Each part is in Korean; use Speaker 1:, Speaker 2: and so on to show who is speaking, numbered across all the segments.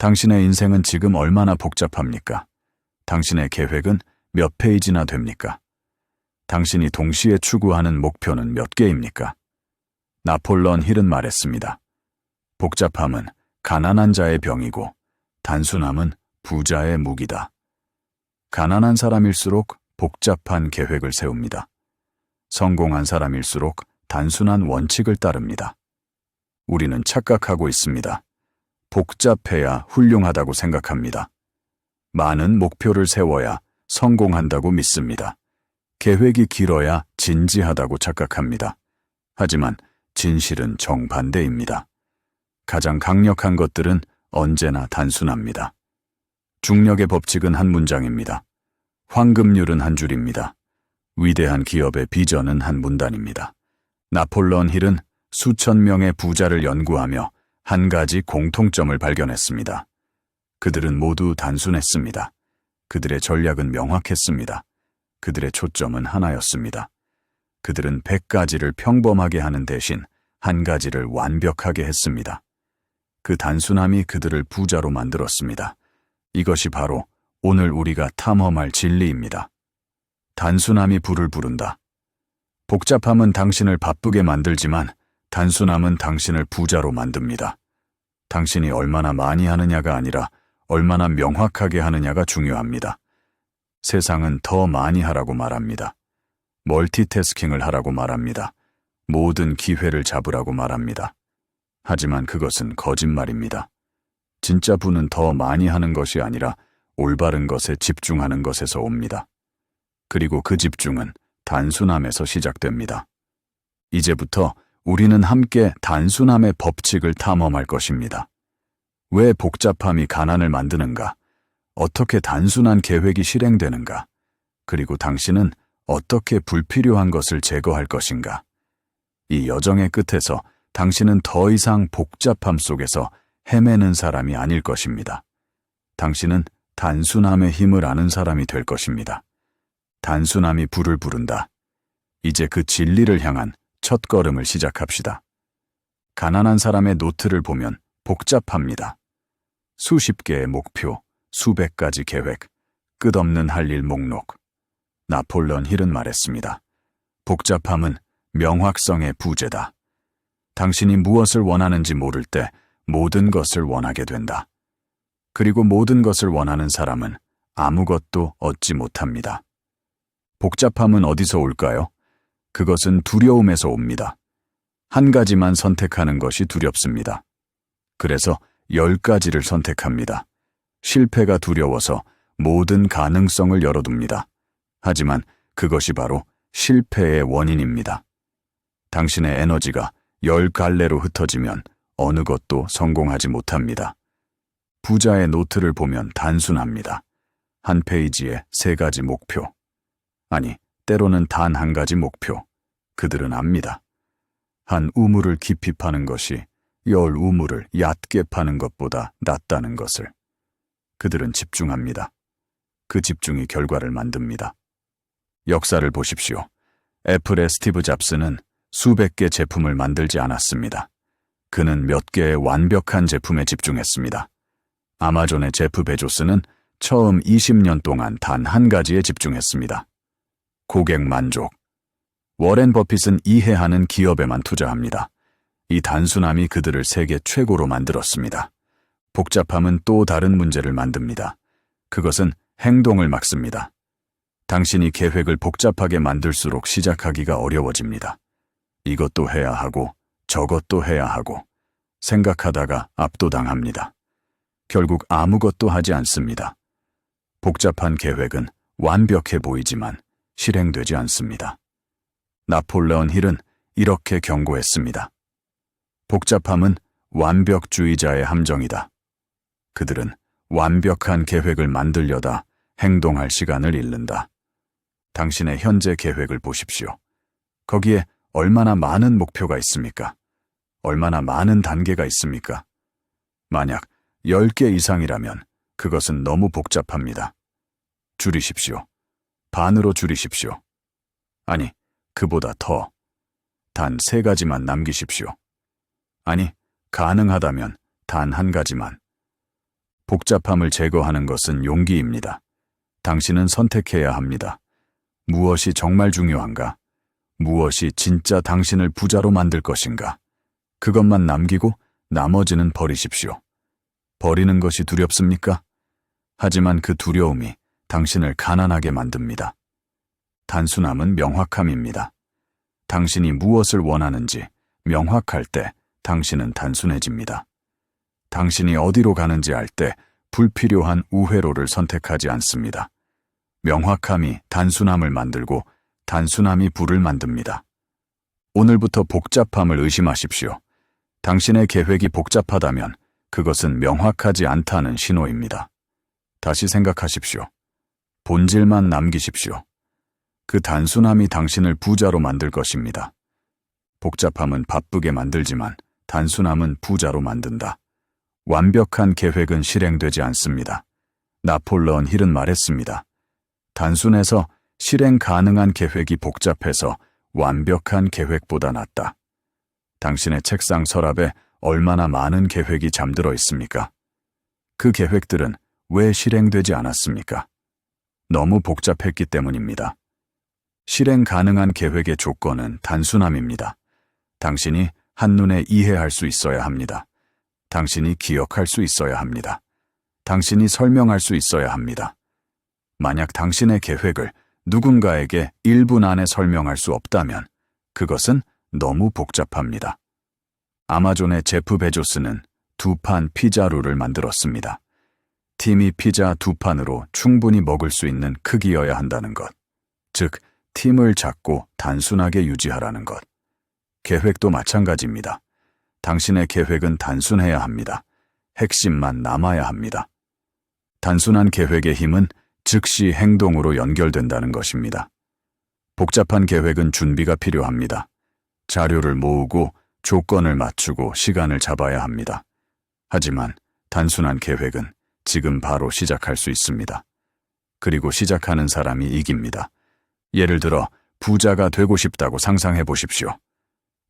Speaker 1: 당신의 인생은 지금 얼마나 복잡합니까? 당신의 계획은 몇 페이지나 됩니까? 당신이 동시에 추구하는 목표는 몇 개입니까? 나폴런 힐은 말했습니다. 복잡함은 가난한 자의 병이고 단순함은 부자의 무기다. 가난한 사람일수록 복잡한 계획을 세웁니다. 성공한 사람일수록 단순한 원칙을 따릅니다. 우리는 착각하고 있습니다. 복잡해야 훌륭하다고 생각합니다. 많은 목표를 세워야 성공한다고 믿습니다. 계획이 길어야 진지하다고 착각합니다. 하지만 진실은 정반대입니다. 가장 강력한 것들은 언제나 단순합니다. 중력의 법칙은 한 문장입니다. 황금률은 한 줄입니다. 위대한 기업의 비전은 한 문단입니다. 나폴런 힐은 수천 명의 부자를 연구하며 한 가지 공통점을 발견했습니다. 그들은 모두 단순했습니다. 그들의 전략은 명확했습니다. 그들의 초점은 하나였습니다. 그들은 백 가지를 평범하게 하는 대신 한 가지를 완벽하게 했습니다. 그 단순함이 그들을 부자로 만들었습니다. 이것이 바로 오늘 우리가 탐험할 진리입니다. 단순함이 불을 부른다. 복잡함은 당신을 바쁘게 만들지만 단순함은 당신을 부자로 만듭니다. 당신이 얼마나 많이 하느냐가 아니라 얼마나 명확하게 하느냐가 중요합니다. 세상은 더 많이 하라고 말합니다. 멀티태스킹을 하라고 말합니다. 모든 기회를 잡으라고 말합니다. 하지만 그것은 거짓말입니다. 진짜 부는 더 많이 하는 것이 아니라 올바른 것에 집중하는 것에서 옵니다. 그리고 그 집중은 단순함에서 시작됩니다. 이제부터 우리는 함께 단순함의 법칙을 탐험할 것입니다. 왜 복잡함이 가난을 만드는가? 어떻게 단순한 계획이 실행되는가? 그리고 당신은 어떻게 불필요한 것을 제거할 것인가? 이 여정의 끝에서 당신은 더 이상 복잡함 속에서 헤매는 사람이 아닐 것입니다. 당신은 단순함의 힘을 아는 사람이 될 것입니다. 단순함이 불을 부른다. 이제 그 진리를 향한 첫 걸음을 시작합시다. 가난한 사람의 노트를 보면 복잡합니다. 수십 개의 목표, 수백 가지 계획, 끝없는 할 일 목록. 나폴런 힐은 말했습니다. 복잡함은 명확성의 부재다. 당신이 무엇을 원하는지 모를 때 모든 것을 원하게 된다. 그리고 모든 것을 원하는 사람은 아무것도 얻지 못합니다. 복잡함은 어디서 올까요? 그것은 두려움에서 옵니다. 한 가지만 선택하는 것이 두렵습니다. 그래서 열 가지를 선택합니다. 실패가 두려워서 모든 가능성을 열어둡니다. 하지만 그것이 바로 실패의 원인입니다. 당신의 에너지가 열 갈래로 흩어지면 어느 것도 성공하지 못합니다. 부자의 노트를 보면 단순합니다. 한 페이지에 세 가지 목표. 아니, 때로는 단 한 가지 목표. 그들은 압니다. 한 우물을 깊이 파는 것이 열 우물을 얕게 파는 것보다 낫다는 것을. 그들은 집중합니다. 그 집중이 결과를 만듭니다. 역사를 보십시오. 애플의 스티브 잡스는 수백 개 제품을 만들지 않았습니다. 그는 몇 개의 완벽한 제품에 집중했습니다. 아마존의 제프 베조스는 처음 20년 동안 단 한 가지에 집중했습니다. 고객 만족. 워렌 버핏은 이해하는 기업에만 투자합니다. 이 단순함이 그들을 세계 최고로 만들었습니다. 복잡함은 또 다른 문제를 만듭니다. 그것은 행동을 막습니다. 당신이 계획을 복잡하게 만들수록 시작하기가 어려워집니다. 이것도 해야 하고 저것도 해야 하고 생각하다가 압도당합니다. 결국 아무것도 하지 않습니다. 복잡한 계획은 완벽해 보이지만 실행되지 않습니다. 나폴레온 힐은 이렇게 경고했습니다. 복잡함은 완벽주의자의 함정이다. 그들은 완벽한 계획을 만들려다 행동할 시간을 잃는다. 당신의 현재 계획을 보십시오. 거기에 얼마나 많은 목표가 있습니까? 얼마나 많은 단계가 있습니까? 만약 10개 이상이라면 그것은 너무 복잡합니다. 줄이십시오. 반으로 줄이십시오. 아니, 그보다 더. 단 세 가지만 남기십시오. 아니, 가능하다면 단 한 가지만. 복잡함을 제거하는 것은 용기입니다. 당신은 선택해야 합니다. 무엇이 정말 중요한가? 무엇이 진짜 당신을 부자로 만들 것인가? 그것만 남기고 나머지는 버리십시오. 버리는 것이 두렵습니까? 하지만 그 두려움이 당신을 가난하게 만듭니다. 단순함은 명확함입니다. 당신이 무엇을 원하는지 명확할 때 당신은 단순해집니다. 당신이 어디로 가는지 알 때 불필요한 우회로를 선택하지 않습니다. 명확함이 단순함을 만들고 단순함이 불을 만듭니다. 오늘부터 복잡함을 의심하십시오. 당신의 계획이 복잡하다면 그것은 명확하지 않다는 신호입니다. 다시 생각하십시오. 본질만 남기십시오. 그 단순함이 당신을 부자로 만들 것입니다. 복잡함은 바쁘게 만들지만 단순함은 부자로 만든다. 완벽한 계획은 실행되지 않습니다. 나폴레온 힐은 말했습니다. 단순해서 실행 가능한 계획이 복잡해서 완벽한 계획보다 낫다. 당신의 책상 서랍에 얼마나 많은 계획이 잠들어 있습니까? 그 계획들은 왜 실행되지 않았습니까? 너무 복잡했기 때문입니다. 실행 가능한 계획의 조건은 단순함입니다. 당신이 한눈에 이해할 수 있어야 합니다. 당신이 기억할 수 있어야 합니다. 당신이 설명할 수 있어야 합니다. 만약 당신의 계획을 누군가에게 1분 안에 설명할 수 없다면 그것은 너무 복잡합니다. 아마존의 제프 베조스는 두 판 피자루를 만들었습니다. 팀이 피자 두 판으로 충분히 먹을 수 있는 크기여야 한다는 것. 즉, 팀을 작고 단순하게 유지하라는 것. 계획도 마찬가지입니다. 당신의 계획은 단순해야 합니다. 핵심만 남아야 합니다. 단순한 계획의 힘은 즉시 행동으로 연결된다는 것입니다. 복잡한 계획은 준비가 필요합니다. 자료를 모으고 조건을 맞추고 시간을 잡아야 합니다. 하지만 단순한 계획은 지금 바로 시작할 수 있습니다. 그리고 시작하는 사람이 이깁니다. 예를 들어 부자가 되고 싶다고 상상해 보십시오.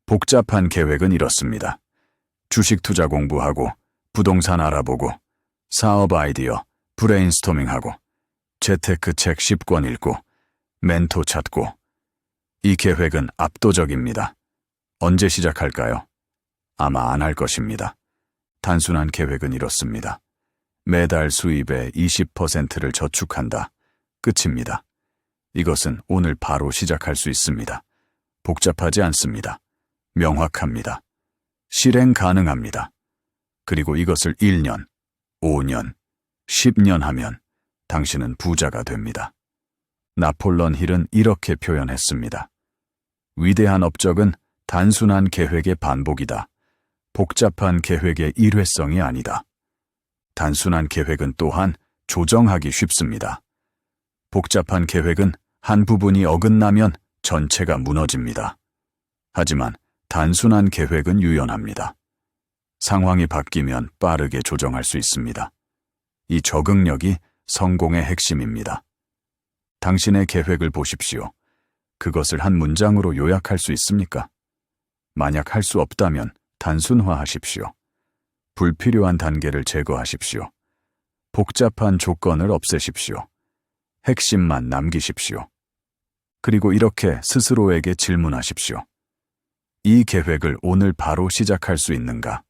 Speaker 1: 복잡한 계획은 이렇습니다. 주식 투자 공부하고 부동산 알아보고 사업 아이디어 브레인스토밍하고 재테크 책 10권 읽고 멘토 찾고 이 계획은 압도적입니다. 언제 시작할까요? 아마 안 할 것입니다. 단순한 계획은 이렇습니다. 매달 수입의 20%를 저축한다. 끝입니다. 이것은 오늘 바로 시작할 수 있습니다. 복잡하지 않습니다. 명확합니다. 실행 가능합니다. 그리고 이것을 1년, 5년, 10년 하면 당신은 부자가 됩니다. 나폴론 힐은 이렇게 표현했습니다. 위대한 업적은 단순한 계획의 반복이다. 복잡한 계획의 일회성이 아니다. 단순한 계획은 또한 조정하기 쉽습니다. 복잡한 계획은 한 부분이 어긋나면 전체가 무너집니다. 하지만 단순한 계획은 유연합니다. 상황이 바뀌면 빠르게 조정할 수 있습니다. 이 적응력이 성공의 핵심입니다. 당신의 계획을 보십시오. 그것을 한 문장으로 요약할 수 있습니까? 만약 할 수 없다면 단순화하십시오. 불필요한 단계를 제거하십시오. 복잡한 조건을 없애십시오. 핵심만 남기십시오. 그리고 이렇게 스스로에게 질문하십시오. 이 계획을 오늘 바로 시작할 수 있는가?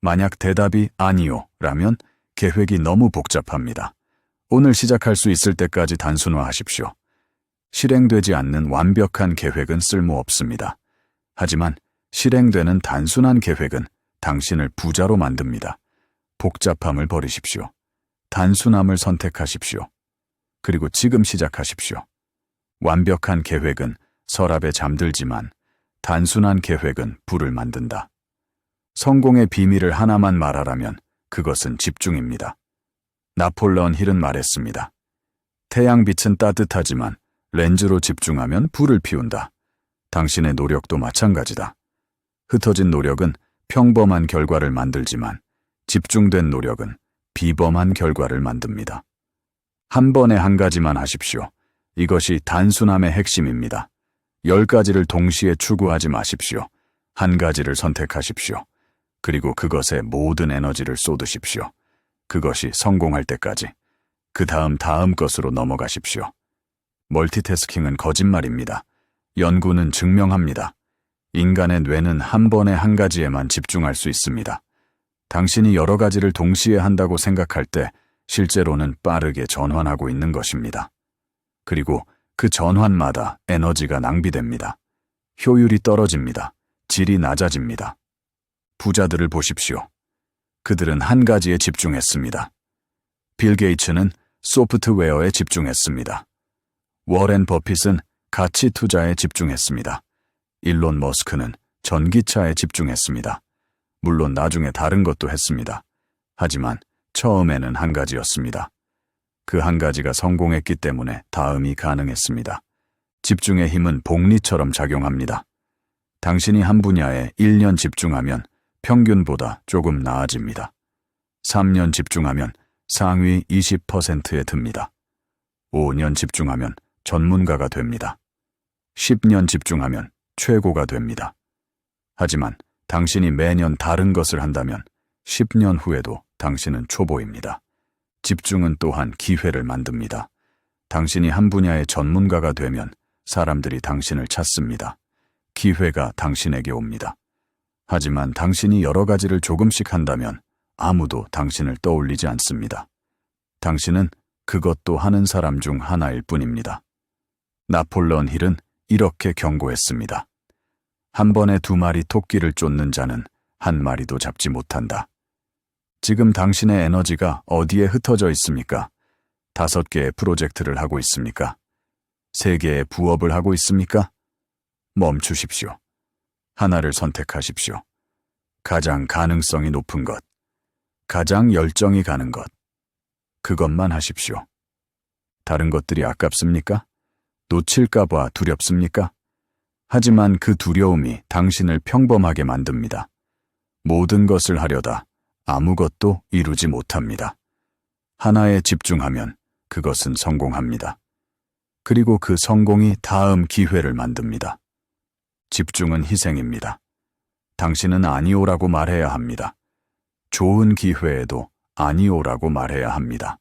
Speaker 1: 만약 대답이 아니요 라면 계획이 너무 복잡합니다. 오늘 시작할 수 있을 때까지 단순화하십시오. 실행되지 않는 완벽한 계획은 쓸모없습니다. 하지만 실행되는 단순한 계획은 당신을 부자로 만듭니다. 복잡함을 버리십시오. 단순함을 선택하십시오. 그리고 지금 시작하십시오. 완벽한 계획은 서랍에 잠들지만 단순한 계획은 불을 만든다. 성공의 비밀을 하나만 말하라면 그것은 집중입니다. 나폴레온 힐은 말했습니다. 태양빛은 따뜻하지만 렌즈로 집중하면 불을 피운다. 당신의 노력도 마찬가지다. 흩어진 노력은 평범한 결과를 만들지만 집중된 노력은 비범한 결과를 만듭니다. 한 번에 한 가지만 하십시오. 이것이 단순함의 핵심입니다. 열 가지를 동시에 추구하지 마십시오. 한 가지를 선택하십시오. 그리고 그것에 모든 에너지를 쏟으십시오. 그것이 성공할 때까지. 그 다음 다음 것으로 넘어가십시오. 멀티태스킹은 거짓말입니다. 연구는 증명합니다. 인간의 뇌는 한 번에 한 가지에만 집중할 수 있습니다. 당신이 여러 가지를 동시에 한다고 생각할 때 실제로는 빠르게 전환하고 있는 것입니다. 그리고 그 전환마다 에너지가 낭비됩니다. 효율이 떨어집니다. 질이 낮아집니다. 부자들을 보십시오. 그들은 한 가지에 집중했습니다. 빌 게이츠는 소프트웨어에 집중했습니다. 워렌 버핏은 가치 투자에 집중했습니다. 일론 머스크는 전기차에 집중했습니다. 물론 나중에 다른 것도 했습니다. 하지만 처음에는 한 가지였습니다. 그 한 가지가 성공했기 때문에 다음이 가능했습니다. 집중의 힘은 복리처럼 작용합니다. 당신이 한 분야에 1년 집중하면 평균보다 조금 나아집니다. 3년 집중하면 상위 20%에 듭니다. 5년 집중하면 전문가가 됩니다. 10년 집중하면 최고가 됩니다. 하지만 당신이 매년 다른 것을 한다면 10년 후에도 당신은 초보입니다. 집중은 또한 기회를 만듭니다. 당신이 한 분야의 전문가가 되면 사람들이 당신을 찾습니다. 기회가 당신에게 옵니다. 하지만 당신이 여러 가지를 조금씩 한다면 아무도 당신을 떠올리지 않습니다. 당신은 그것도 하는 사람 중 하나일 뿐입니다. 나폴레온 힐은 이렇게 경고했습니다. 한 번에 두 마리 토끼를 쫓는 자는 한 마리도 잡지 못한다. 지금 당신의 에너지가 어디에 흩어져 있습니까? 다섯 개의 프로젝트를 하고 있습니까? 세 개의 부업을 하고 있습니까? 멈추십시오. 하나를 선택하십시오. 가장 가능성이 높은 것, 가장 열정이 가는 것, 그것만 하십시오. 다른 것들이 아깝습니까? 놓칠까봐 두렵습니까? 하지만 그 두려움이 당신을 평범하게 만듭니다. 모든 것을 하려다 아무것도 이루지 못합니다. 하나에 집중하면 그것은 성공합니다. 그리고 그 성공이 다음 기회를 만듭니다. 집중은 희생입니다. 당신은 아니오라고 말해야 합니다. 좋은 기회에도 아니오라고 말해야 합니다.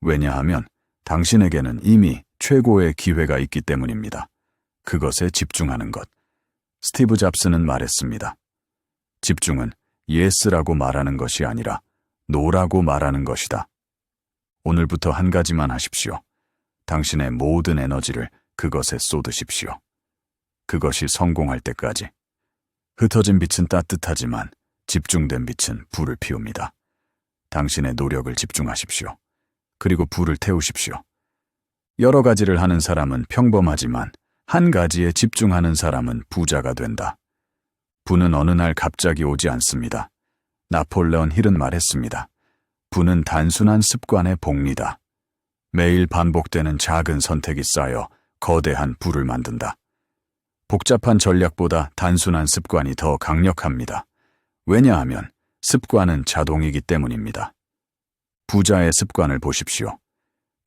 Speaker 1: 왜냐하면 당신에게는 이미 최고의 기회가 있기 때문입니다. 그것에 집중하는 것. 스티브 잡스는 말했습니다. 집중은 예스라고 말하는 것이 아니라 노라고 말하는 것이다. 오늘부터 한 가지만 하십시오. 당신의 모든 에너지를 그것에 쏟으십시오. 그것이 성공할 때까지. 흩어진 빛은 따뜻하지만 집중된 빛은 불을 피웁니다. 당신의 노력을 집중하십시오. 그리고 불을 태우십시오. 여러 가지를 하는 사람은 평범하지만 한 가지에 집중하는 사람은 부자가 된다. 부는 어느 날 갑자기 오지 않습니다. 나폴레온 힐은 말했습니다. 부는 단순한 습관의 복리다. 매일 반복되는 작은 선택이 쌓여 거대한 부를 만든다. 복잡한 전략보다 단순한 습관이 더 강력합니다. 왜냐하면 습관은 자동이기 때문입니다. 부자의 습관을 보십시오.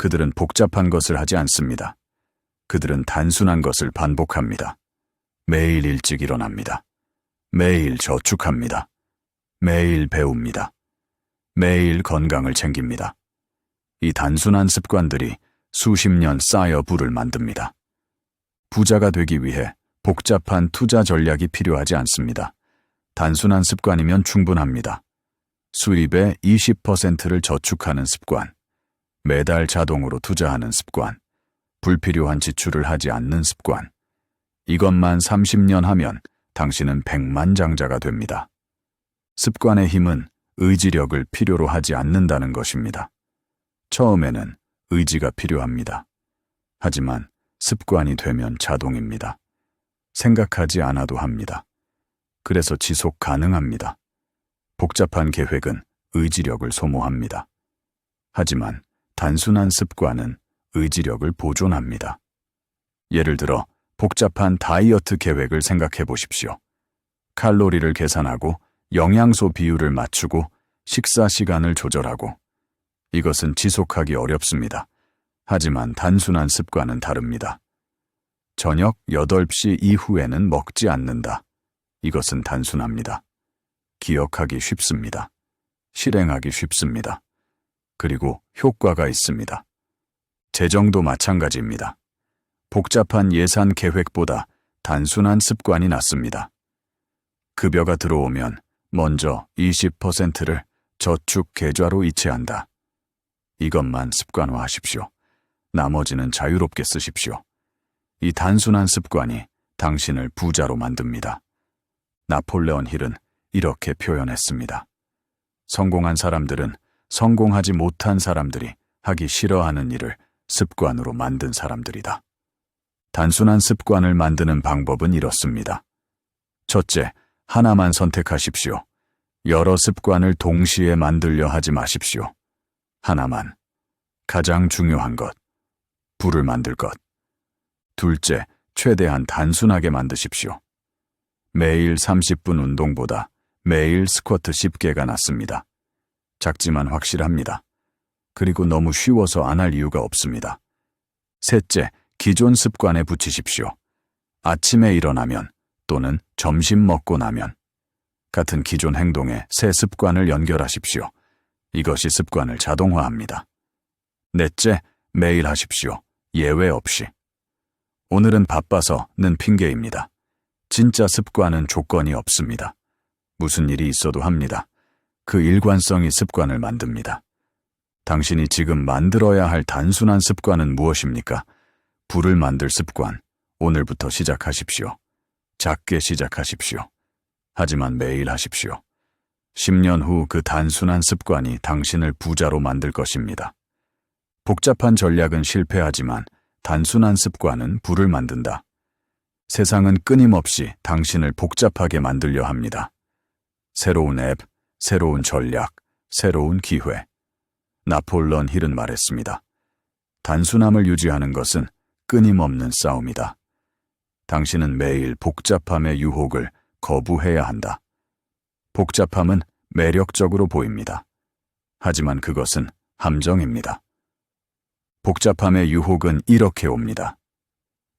Speaker 1: 그들은 복잡한 것을 하지 않습니다. 그들은 단순한 것을 반복합니다. 매일 일찍 일어납니다. 매일 저축합니다. 매일 배웁니다. 매일 건강을 챙깁니다. 이 단순한 습관들이 수십 년 쌓여 부를 만듭니다. 부자가 되기 위해 복잡한 투자 전략이 필요하지 않습니다. 단순한 습관이면 충분합니다. 수입의 20%를 저축하는 습관, 매달 자동으로 투자하는 습관, 불필요한 지출을 하지 않는 습관. 이것만 30년 하면 당신은 백만장자가 됩니다. 습관의 힘은 의지력을 필요로 하지 않는다는 것입니다. 처음에는 의지가 필요합니다. 하지만 습관이 되면 자동입니다. 생각하지 않아도 합니다. 그래서 지속 가능합니다. 복잡한 계획은 의지력을 소모합니다. 하지만 단순한 습관은 의지력을 보존합니다. 예를 들어 복잡한 다이어트 계획을 생각해 보십시오. 칼로리를 계산하고 영양소 비율을 맞추고 식사 시간을 조절하고 이것은 지속하기 어렵습니다. 하지만 단순한 습관은 다릅니다. 저녁 8시 이후에는 먹지 않는다. 이것은 단순합니다. 기억하기 쉽습니다. 실행하기 쉽습니다. 그리고 효과가 있습니다. 재정도 마찬가지입니다. 복잡한 예산 계획보다 단순한 습관이 낫습니다. 급여가 들어오면 먼저 20%를 저축 계좌로 이체한다. 이것만 습관화하십시오. 나머지는 자유롭게 쓰십시오. 이 단순한 습관이 당신을 부자로 만듭니다. 나폴레온 힐은 이렇게 표현했습니다. 성공한 사람들은 성공하지 못한 사람들이 하기 싫어하는 일을 습관으로 만든 사람들이다. 단순한 습관을 만드는 방법은 이렇습니다. 첫째, 하나만 선택하십시오. 여러 습관을 동시에 만들려 하지 마십시오. 하나만. 가장 중요한 것. 불을 만들 것. 둘째, 최대한 단순하게 만드십시오. 매일 30분 운동보다 매일 스쿼트 10개가 낫습니다. 작지만 확실합니다. 그리고 너무 쉬워서 안 할 이유가 없습니다. 셋째, 기존 습관에 붙이십시오. 아침에 일어나면 또는 점심 먹고 나면 같은 기존 행동에 새 습관을 연결하십시오. 이것이 습관을 자동화합니다. 넷째, 매일 하십시오. 예외 없이. 오늘은 바빠서는 핑계입니다. 진짜 습관은 조건이 없습니다. 무슨 일이 있어도 합니다. 그 일관성이 습관을 만듭니다. 당신이 지금 만들어야 할 단순한 습관은 무엇입니까? 불을 만들 습관. 오늘부터 시작하십시오. 작게 시작하십시오. 하지만 매일 하십시오. 10년 후 그 단순한 습관이 당신을 부자로 만들 것입니다. 복잡한 전략은 실패하지만 단순한 습관은 불을 만든다. 세상은 끊임없이 당신을 복잡하게 만들려 합니다. 새로운 앱, 새로운 전략, 새로운 기회. 나폴런 힐은 말했습니다. 단순함을 유지하는 것은 끊임없는 싸움이다. 당신은 매일 복잡함의 유혹을 거부해야 한다. 복잡함은 매력적으로 보입니다. 하지만 그것은 함정입니다. 복잡함의 유혹은 이렇게 옵니다.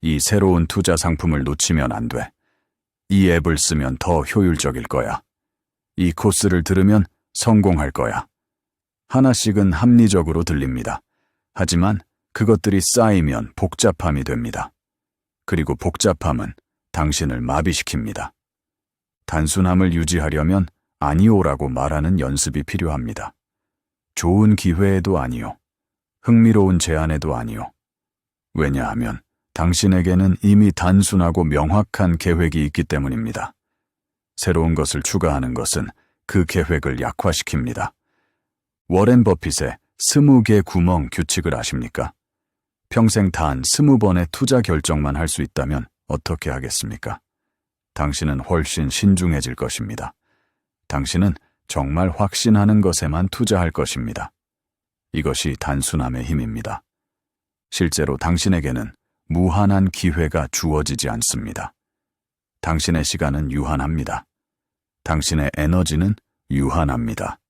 Speaker 1: 이 새로운 투자 상품을 놓치면 안 돼. 이 앱을 쓰면 더 효율적일 거야. 이 코스를 들으면 성공할 거야. 하나씩은 합리적으로 들립니다. 하지만 그것들이 쌓이면 복잡함이 됩니다. 그리고 복잡함은 당신을 마비시킵니다. 단순함을 유지하려면 아니오라고 말하는 연습이 필요합니다. 좋은 기회에도 아니요. 흥미로운 제안에도 아니요. 왜냐하면 당신에게는 이미 단순하고 명확한 계획이 있기 때문입니다. 새로운 것을 추가하는 것은 그 계획을 약화시킵니다. 워렌 버핏의 스무 개 구멍 규칙을 아십니까? 평생 단 스무 번의 투자 결정만 할 수 있다면 어떻게 하겠습니까? 당신은 훨씬 신중해질 것입니다. 당신은 정말 확신하는 것에만 투자할 것입니다. 이것이 단순함의 힘입니다. 실제로 당신에게는 무한한 기회가 주어지지 않습니다. 당신의 시간은 유한합니다. 당신의 에너지는 유한합니다.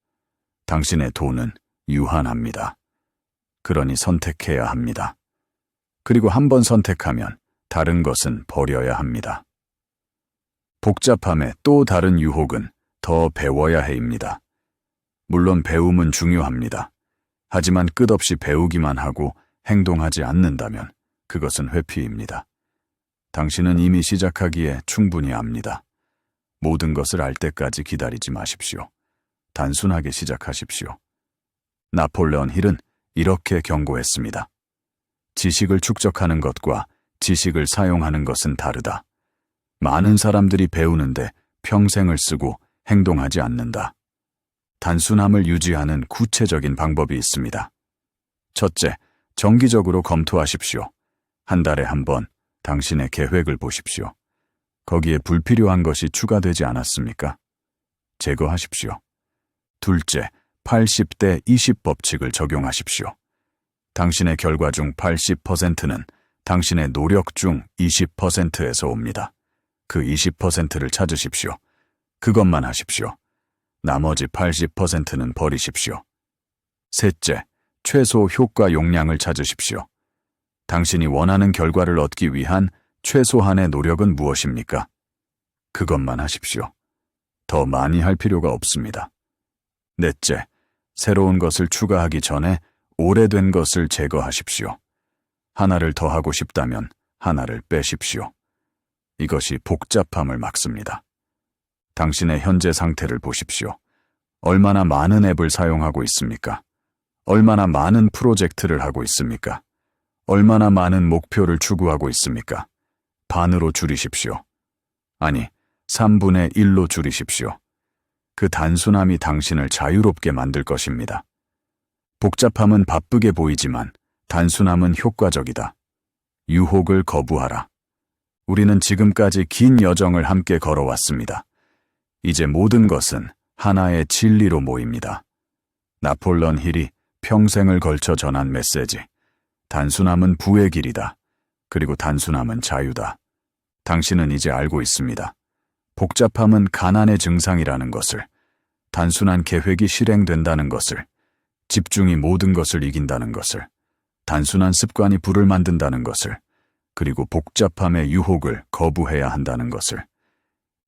Speaker 1: 당신의 돈은 유한합니다. 그러니 선택해야 합니다. 그리고 한 번 선택하면 다른 것은 버려야 합니다. 복잡함의 또 다른 유혹은 더 배워야 해입니다. 물론 배움은 중요합니다. 하지만 끝없이 배우기만 하고 행동하지 않는다면 그것은 회피입니다. 당신은 이미 시작하기에 충분히 압니다. 모든 것을 알 때까지 기다리지 마십시오. 단순하게 시작하십시오. 나폴레온 힐은 이렇게 경고했습니다. 지식을 축적하는 것과 지식을 사용하는 것은 다르다. 많은 사람들이 배우는데 평생을 쓰고 행동하지 않는다. 단순함을 유지하는 구체적인 방법이 있습니다. 첫째, 정기적으로 검토하십시오. 한 달에 한 번 당신의 계획을 보십시오. 거기에 불필요한 것이 추가되지 않았습니까? 제거하십시오. 둘째, 80대 20 법칙을 적용하십시오. 당신의 결과 중 80%는 당신의 노력 중 20%에서 옵니다. 그 20%를 찾으십시오. 그것만 하십시오. 나머지 80%는 버리십시오. 셋째, 최소 효과 용량을 찾으십시오. 당신이 원하는 결과를 얻기 위한 최소한의 노력은 무엇입니까? 그것만 하십시오. 더 많이 할 필요가 없습니다. 넷째, 새로운 것을 추가하기 전에 오래된 것을 제거하십시오. 하나를 더 하고 싶다면 하나를 빼십시오. 이것이 복잡함을 막습니다. 당신의 현재 상태를 보십시오. 얼마나 많은 앱을 사용하고 있습니까? 얼마나 많은 프로젝트를 하고 있습니까? 얼마나 많은 목표를 추구하고 있습니까? 반으로 줄이십시오. 아니, 3분의 1로 줄이십시오. 그 단순함이 당신을 자유롭게 만들 것입니다. 복잡함은 바쁘게 보이지만 단순함은 효과적이다. 유혹을 거부하라. 우리는 지금까지 긴 여정을 함께 걸어왔습니다. 이제 모든 것은 하나의 진리로 모입니다. 나폴런 힐이 평생을 걸쳐 전한 메시지. 단순함은 부의 길이다. 그리고 단순함은 자유다. 당신은 이제 알고 있습니다. 복잡함은 가난의 증상이라는 것을, 단순한 계획이 실행된다는 것을, 집중이 모든 것을 이긴다는 것을, 단순한 습관이 불을 만든다는 것을, 그리고 복잡함의 유혹을 거부해야 한다는 것을.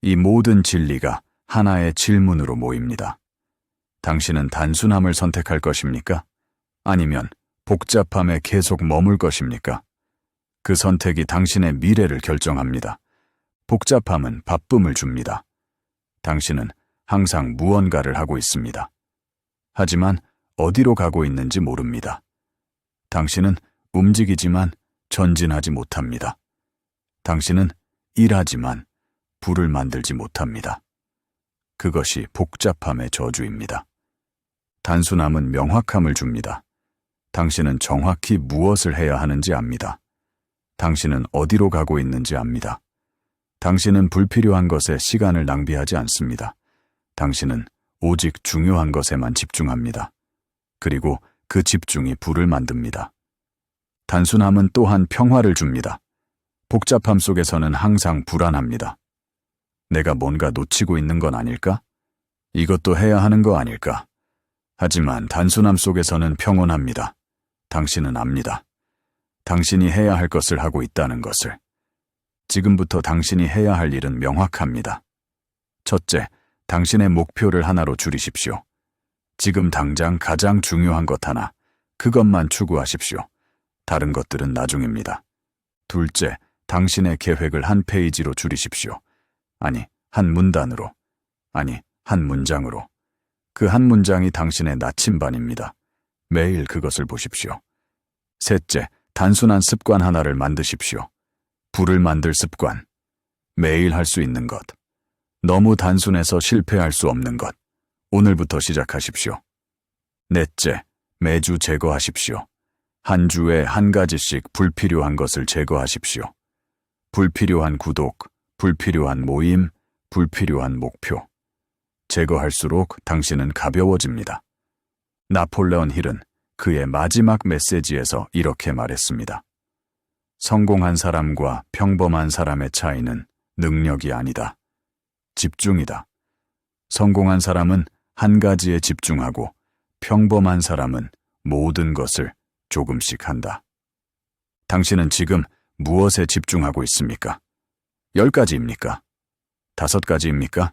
Speaker 1: 이 모든 진리가 하나의 질문으로 모입니다. 당신은 단순함을 선택할 것입니까? 아니면 복잡함에 계속 머물 것입니까? 그 선택이 당신의 미래를 결정합니다. 복잡함은 바쁨을 줍니다. 당신은 항상 무언가를 하고 있습니다. 하지만 어디로 가고 있는지 모릅니다. 당신은 움직이지만 전진하지 못합니다. 당신은 일하지만 불을 만들지 못합니다. 그것이 복잡함의 저주입니다. 단순함은 명확함을 줍니다. 당신은 정확히 무엇을 해야 하는지 압니다. 당신은 어디로 가고 있는지 압니다. 당신은 불필요한 것에 시간을 낭비하지 않습니다. 당신은 오직 중요한 것에만 집중합니다. 그리고 그 집중이 불을 만듭니다. 단순함은 또한 평화를 줍니다. 복잡함 속에서는 항상 불안합니다. 내가 뭔가 놓치고 있는 건 아닐까? 이것도 해야 하는 거 아닐까? 하지만 단순함 속에서는 평온합니다. 당신은 압니다. 당신이 해야 할 것을 하고 있다는 것을. 지금부터 당신이 해야 할 일은 명확합니다. 첫째, 당신의 목표를 하나로 줄이십시오. 지금 당장 가장 중요한 것 하나, 그것만 추구하십시오. 다른 것들은 나중입니다. 둘째, 당신의 계획을 한 페이지로 줄이십시오. 아니, 한 문단으로. 아니, 한 문장으로. 그 한 문장이 당신의 나침반입니다. 매일 그것을 보십시오. 셋째, 단순한 습관 하나를 만드십시오. 불을 만들 습관. 매일 할 수 있는 것. 너무 단순해서 실패할 수 없는 것. 오늘부터 시작하십시오. 넷째, 매주 제거하십시오. 한 주에 한 가지씩 불필요한 것을 제거하십시오. 불필요한 구독, 불필요한 모임, 불필요한 목표. 제거할수록 당신은 가벼워집니다. 나폴레온 힐은 그의 마지막 메시지에서 이렇게 말했습니다. 성공한 사람과 평범한 사람의 차이는 능력이 아니다. 집중이다. 성공한 사람은 한 가지에 집중하고 평범한 사람은 모든 것을 조금씩 한다. 당신은 지금 무엇에 집중하고 있습니까? 열 가지입니까? 다섯 가지입니까?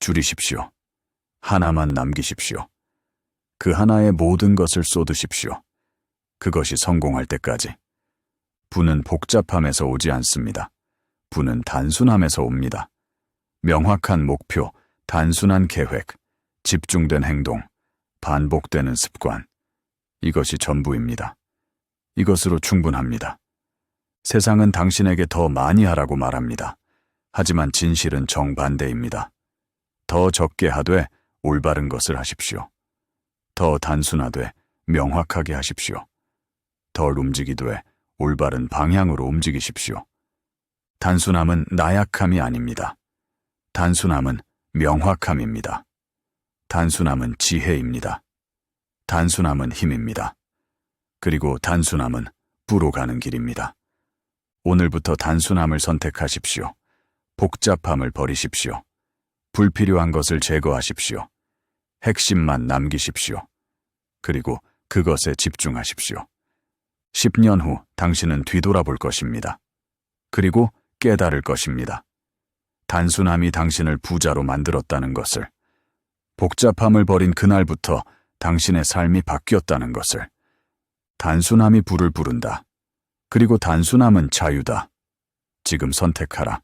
Speaker 1: 줄이십시오. 하나만 남기십시오. 그 하나에 모든 것을 쏟으십시오. 그것이 성공할 때까지. 부는 복잡함에서 오지 않습니다. 부는 단순함에서 옵니다. 명확한 목표, 단순한 계획, 집중된 행동, 반복되는 습관. 이것이 전부입니다. 이것으로 충분합니다. 세상은 당신에게 더 많이 하라고 말합니다. 하지만 진실은 정반대입니다. 더 적게 하되 올바른 것을 하십시오. 더 단순하되 명확하게 하십시오. 덜 움직이되 올바른 방향으로 움직이십시오. 단순함은 나약함이 아닙니다. 단순함은 명확함입니다. 단순함은 지혜입니다. 단순함은 힘입니다. 그리고 단순함은 부로 가는 길입니다. 오늘부터 단순함을 선택하십시오. 복잡함을 버리십시오. 불필요한 것을 제거하십시오. 핵심만 남기십시오. 그리고 그것에 집중하십시오. 10년 후 당신은 뒤돌아볼 것입니다. 그리고 깨달을 것입니다. 단순함이 당신을 부자로 만들었다는 것을. 복잡함을 버린 그날부터 당신의 삶이 바뀌었다는 것을. 단순함이 불을 부른다. 그리고 단순함은 자유다. 지금 선택하라.